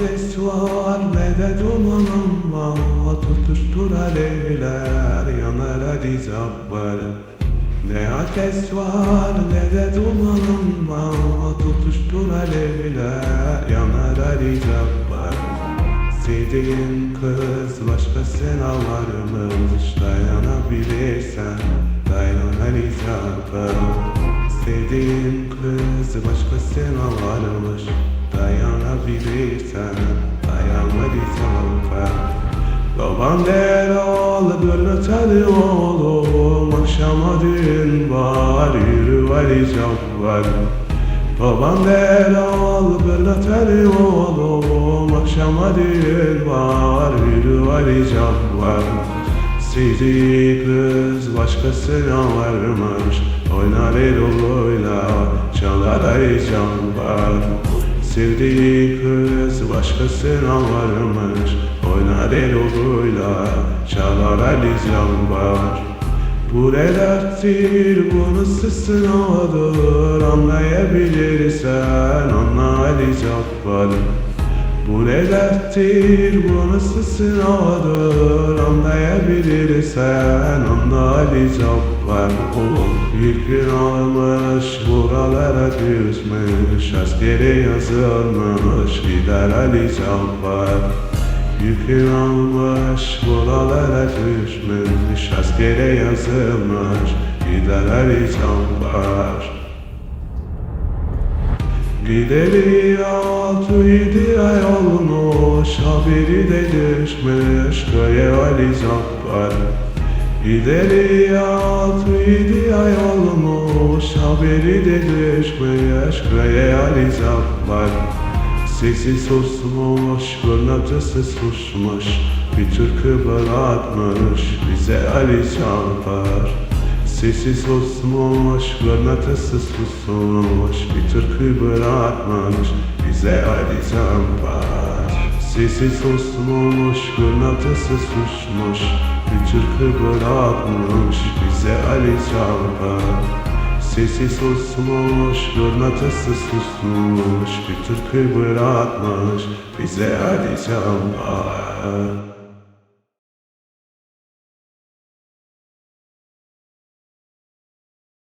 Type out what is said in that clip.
ne de dumanım var Tutuştur alevler yanar hadi zabbar Ne ateş var ne de dumanım var Tutuştur alevler yanar hadi zabbar Sevdiğin kız başkasına varmış Dayanabilirsen dayan hadi zabbar Sevdiğin kız başkasına varmış Dayanabilirsen dayanmadıysan ben Baban der al böyle tadı oğlum Akşama düğün var yürü varacak var. Baban der al böyle tadı oğlum Akşama düğün var yürü varacak var. Sevdiği kız başkasına varmış Oynar el oyla çalar aycan var Sevdiği kız başkasına varmış. Oynar el oyla çalar aycan var. Bu ne derttir bu nasıl sınavdır? Anlayabilirsen anla Ali Cabbar bu ne derttir, bu nasıl sınavdır Anlayabilirsen anla Ali Cabbar Oğlum yükün almış, buralara düşmüş. Askere yazılmış, gider Ali Cabbar. Yükün almış, buralara düşmüş. Askere yazılmış, gider Ali Cabbar Gideri altı yedi ay olmuş Haberi de düşmüş köye Ali Cabbar. Gideri altı yedi ay olmuş Haberi de düşmüş köye Ali Cabbar. Sesi susmuş, fırlatısı susmuş Bir türkü bırakmış bize Ali Cabbar Sesi susmuş, fırlatısı susmuş Bir türkü bırakmış bize Ali Cabbar Sesi susmuş, fırlatısı susmuş Bir türkü bırakmış bize Ali Cabbar Sesi susmuş, fırlatısı susmuş Bir türkü bırakmış bize Ali Cabbar